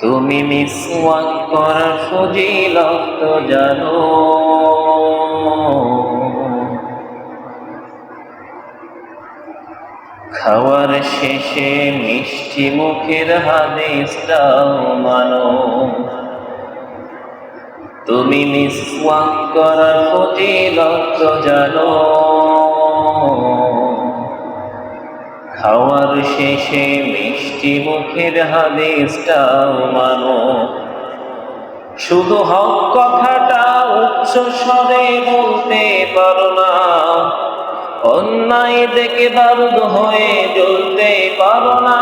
তুমি মিসওয়াক করার ফজিলত জানো। খাওয়ার শেষে মিষ্টি মুখের হাদিসটাও মানো। তুমি মিসওয়াক করার ফজিলত জানো। খাওয়ার শেষে মিষ্টি মুখের হাদিসটাও মানো। শুধু হক কথাটা উচ্চ স্বরে বলতে পারো না। অন্যায় দেখে বারুদ হয়ে জ্বলতে পারো না।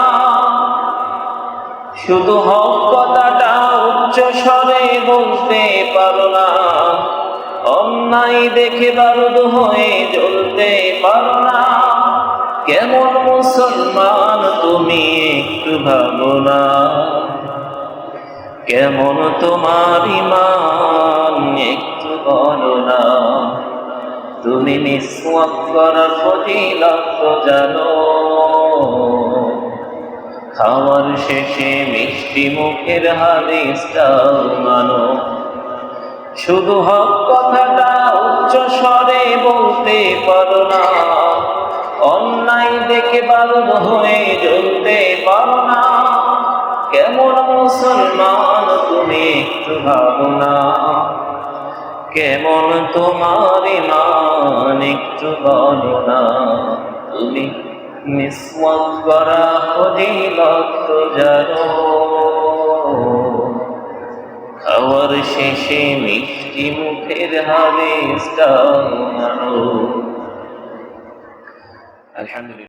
শুধু হক কথাটা উচ্চ স্বরে বলতে পারো না। অন্যায় দেখে বারুদ হয়ে জ্বলতে পারো না। কেমন মুসলমান, তুমি একটু ভাবো না। কেমন তোমার ইমান একটু বলো না। তুমি নিঃস্বাক করার তো জানো। খাওয়ার শেষে মিষ্টি মুখের হাদিসটাও মানো। শুধু হক কথাটা উচ্চ স্বরে বলতে পারো না। অন্যায় দেখে বারুদ হয়ে জ্বলতে পারো না। কেমন মুসলমান তুমি একটু ভাবো না। কেমন তোমার ইমান একটু বলো না। তুমি নিঃস্বাদ করা ফজিলত তো জানো। খাওয়ার শেষে মিষ্টি মুখের হাদিসটা মানো আলহামদুলিল্লাহ